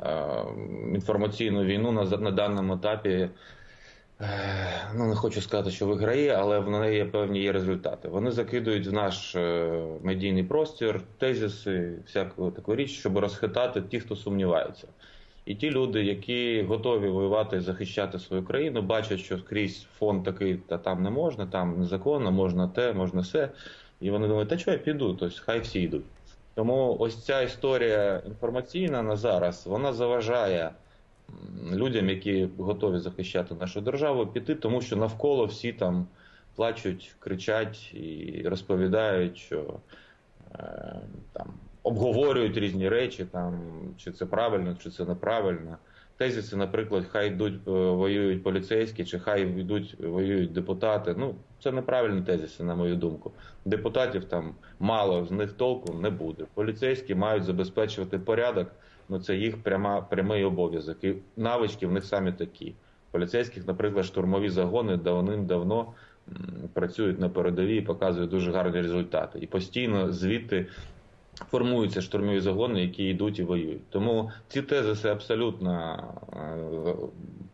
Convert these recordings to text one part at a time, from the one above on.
е, інформаційну війну на, на даному етапі. е, Ну, не хочу сказати, що виграє, але в неї є певні є результати. Вони закидують в наш е, медійний простір тезиси, всяку таку річ, щоб розхитати ті, хто сумнівається. І ті люди, які готові воювати і захищати свою країну, бачать, що скрізь фон такий, та там не можна, там незаконно, можна те, можна все. І вони думають, та чого я піду? Тобто хай всі йдуть. Тому ось ця історія інформаційна на зараз вона заважає людям, які готові захищати нашу державу, піти, тому що навколо всі там плачуть, кричать і розповідають, що е, там обговорюють різні речі, там чи це правильно, чи це неправильно. Тезиси, наприклад, хай йдуть е, воюють поліцейські, чи хай йдуть воюють депутати. Ну це неправильні тезиси, на мою думку. Депутатів там мало з них толку не буде. Поліцейські мають забезпечувати порядок. Ну це їх пряма прямий обов'язок. І навички в них самі такі. Поліцейських, наприклад, штурмові загони давним-давно працюють на передовій і показують дуже гарні результати. І постійно звідти формуються штурмові загони, які йдуть і воюють. Тому ці тезиси абсолютно е,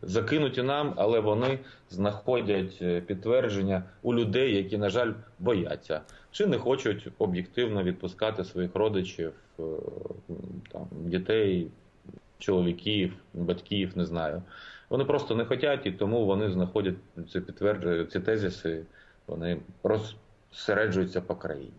закинуті нам, але вони знаходять е, підтвердження у людей, які, на жаль, бояться чи не хочуть об'єктивно відпускати своїх родичів, е, там, дітей, чоловіків, батьків, не знаю. Вони просто не хочуть, і тому вони знаходять підтвердження, ці тезиси, вони розсереджуються по країні.